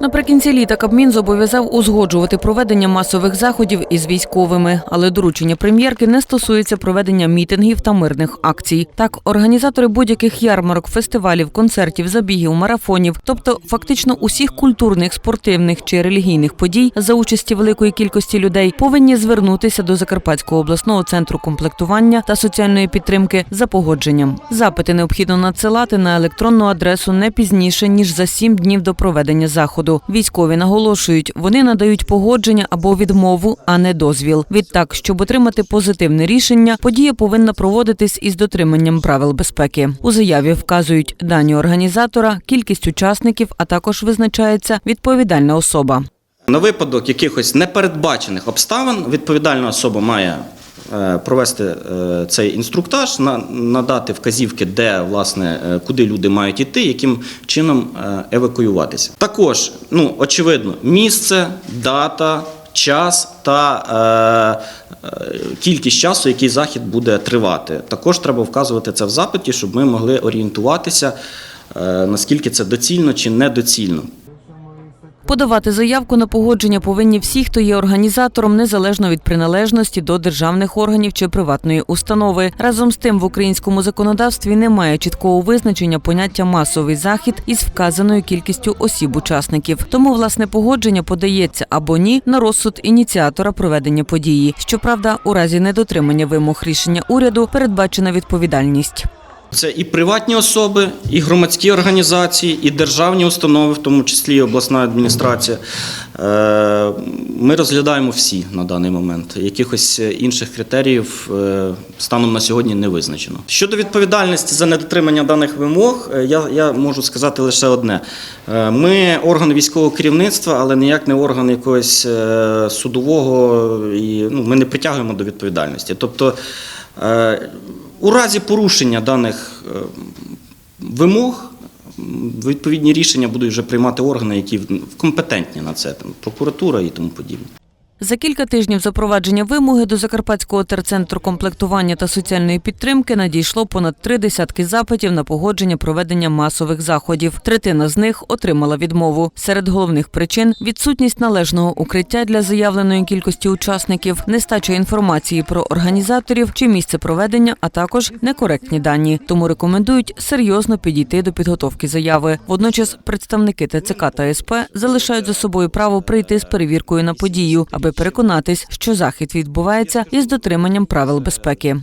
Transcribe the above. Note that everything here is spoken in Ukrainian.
Наприкінці літа Кабмін зобов'язав узгоджувати проведення масових заходів із військовими, але доручення прем'єрки не стосується проведення мітингів та мирних акцій. Так, організатори будь-яких ярмарок, фестивалів, концертів, забігів, марафонів, тобто фактично усіх культурних, спортивних чи релігійних подій за участі великої кількості людей, повинні звернутися до Закарпатського обласного центру комплектування та соціальної підтримки за погодженням. Запити необхідно надсилати на електронну адресу не пізніше ніж за сім днів до проведення заходу. Військові наголошують, вони надають погодження або відмову, а не дозвіл. Відтак, щоб отримати позитивне рішення, подія повинна проводитись із дотриманням правил безпеки. У заяві вказують дані організатора, кількість учасників, а також визначається відповідальна особа. На випадок якихось непередбачених обставин відповідальна особа має провести е, цей інструктаж, на- надати вказівки, де власне е, куди люди мають іти, яким чином е, евакуюватися. Також, ну очевидно, місце, дата. Час та е, е, кількість часу, який захід буде тривати. Також треба вказувати це в запиті, щоб ми могли орієнтуватися, е, наскільки це доцільно чи недоцільно. Подавати заявку на погодження повинні всі, хто є організатором, незалежно від приналежності до державних органів чи приватної установи. Разом з тим в українському законодавстві немає чіткого визначення поняття масовий захід із вказаною кількістю осіб-учасників. Тому власне погодження подається або ні на розсуд ініціатора проведення події. Щоправда, у разі недотримання вимог рішення уряду передбачена відповідальність. Це і приватні особи, і громадські організації, і державні установи, в тому числі і обласна адміністрація. Е, Ми розглядаємо всі на даний момент. Якихось інших критеріїв е, станом на сьогодні не визначено. Щодо відповідальності за недотримання даних вимог, е, я, я можу сказати лише одне: Е, ми орган військового керівництва, але ніяк не орган якогось е, судового, і ну, ми не притягуємо до відповідальності. Тобто. Е, у разі порушення даних е, вимог відповідні рішення будуть вже приймати органи, які компетентні на це, там, прокуратура і тому подібне. За кілька тижнів запровадження вимоги до Закарпатського терцентру комплектування та соціальної підтримки надійшло понад три десятки запитів на погодження проведення масових заходів. Третина з них отримала відмову. Серед головних причин відсутність належного укриття для заявленої кількості учасників, нестача інформації про організаторів чи місце проведення, а також некоректні дані. Тому рекомендують серйозно підійти до підготовки заяви. Водночас представники ТЦК та СП залишають за собою право прийти з перевіркою на подію, аби переконатись, що захід відбувається із дотриманням правил безпеки.